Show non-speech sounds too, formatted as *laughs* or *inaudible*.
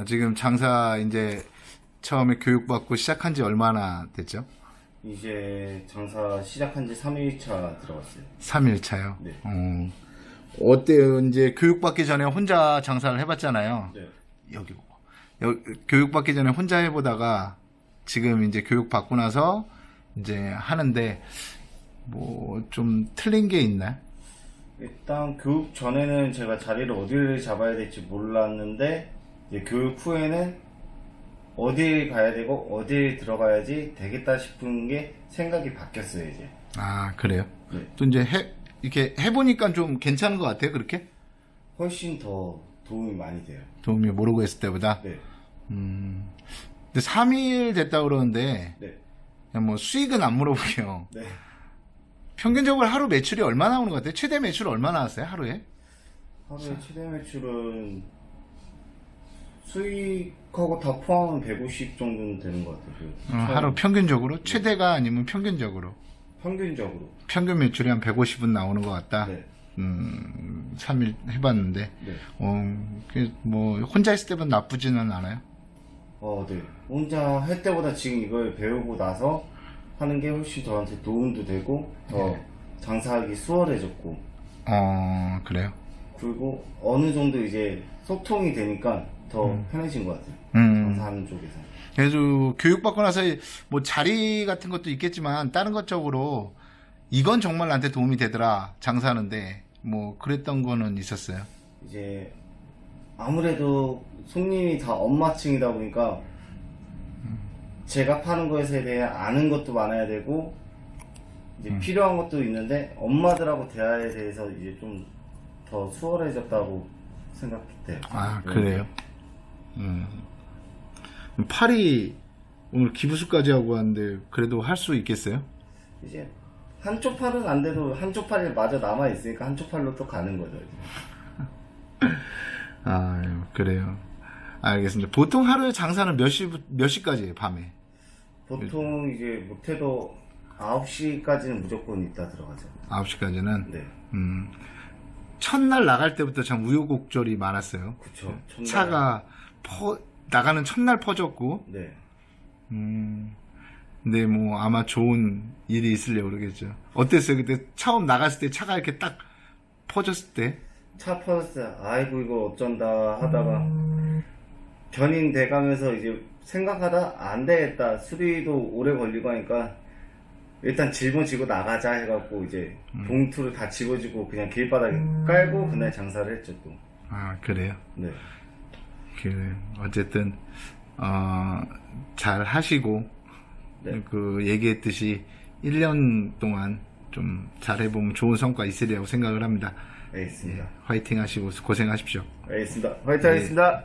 아, 지금 장사 이제 처음에 교육받고 시작한 지 얼마나 됐죠? 이제 장사 시작한 지 3일차 들어갔어요. 3일차요. 네. 어, 어때요? 이제 교육받기 전에 혼자 장사를 해봤잖아요. 네. 여기 보고. 여- 교육받기 전에 혼자 해보다가 지금 이제 교육받고 나서 이제 하는데 뭐 좀 틀린 게 있나요? 일단 교육 전에는 제가 자리를 어디를 잡아야 될지 몰랐는데 이제 교육 후에는 어디에 가야 되고 어디에 들어가야지 되겠다 싶은 게 생각이 바뀌었어요 이제. 아, 그래요? 네. 또 이제 해, 이렇게 해보니까 좀 괜찮은 것 같아요, 그렇게? 훨씬 더 도움이 많이 돼요. 도움이 모르고 했을 때보다. 네. 음. 근데 3일 됐다 그러는데, 네. 그냥 뭐 수익은 안 물어보게요. 네. 평균적으로 하루 매출이 얼마 나오는 것 같아요? 최대 매출 얼마 나왔어요, 하루에? 하루에 최대 매출은 수익하고 다 포함하면 150 정도는 되는 것 같아요. 그 어, 하루 평균적으로? 최대가 아니면 평균적으로? 평균적으로. 평균 매출이 한 150은 나오는 것 같다? 네. 음, 3일 해봤는데, 네. 어, 그 뭐, 혼자 있을 때보다 나쁘지는 않아요? 어, 네. 혼자 할 때보다 지금 이걸 배우고 나서 하는 게 훨씬 저한테 도움도 되고 더 장사하기 수월해졌고 어, 그래요? 그리고 어느 정도 이제 소통이 되니까 더 편해진 것 같아요. 음. 장사하는 쪽에서. 그래도 교육받고 나서 뭐 자리 같은 것도 있겠지만 다른 것적으로 이건 정말 나한테 도움이 되더라 장사하는데 뭐 그랬던 거는 있었어요. 이제 아무래도 손님이 다 엄마층이다 보니까 제가 파는 것에 대해 아는 것도 많아야 되고 이제 필요한 것도 있는데 엄마들하고 대화에 대해서 이제 좀 더 수월해졌다고 생각돼요. 아 네. 그래요. 음. 팔이 오늘 기부수까지 하고 왔는데 그래도 할 수 있겠어요? 이제 한쪽 팔은 안 돼도 한쪽 팔이 마저 남아 있으니까 한쪽 팔로 또 가는 거죠. *laughs* 아 그래요. 알겠습니다. 보통 하루에 장사는 몇 시, 몇 시까지예요, 밤에? 보통 이제 못해도 9시까지는 무조건 있다 들어가죠. 9시까지는? 네. 음. 첫날 나갈 때부터 참 우여곡절이 많았어요. 그쵸. 첫날. 차가 퍼, 나가는 첫날 퍼졌고, 네. 음, 근데 뭐 아마 좋은 일이 있으려고 그러겠죠. 어땠어요? 그때 처음 나갔을 때 차가 이렇게 딱 퍼졌을 때? 차 퍼졌을 때 아이고 이거 어쩐다 하다가 견인 돼가면서 이제 생각하다 안 되겠다 수리도 오래 걸리고 하니까 일단 짊어지고 나가자 해갖고 이제 봉투를 다 집어주고 그냥 길바닥에 깔고 그날 장사를 했죠 또. 아, 그래요? 네. 그, 어쨌든, 어, 잘 하시고, 네. 그, 얘기했듯이 1년 동안 좀 잘해보면 좋은 성과 있으리라고 생각을 합니다. 알겠습니다. 화이팅 하시고 고생하십시오. 알겠습니다. 화이팅 하겠습니다.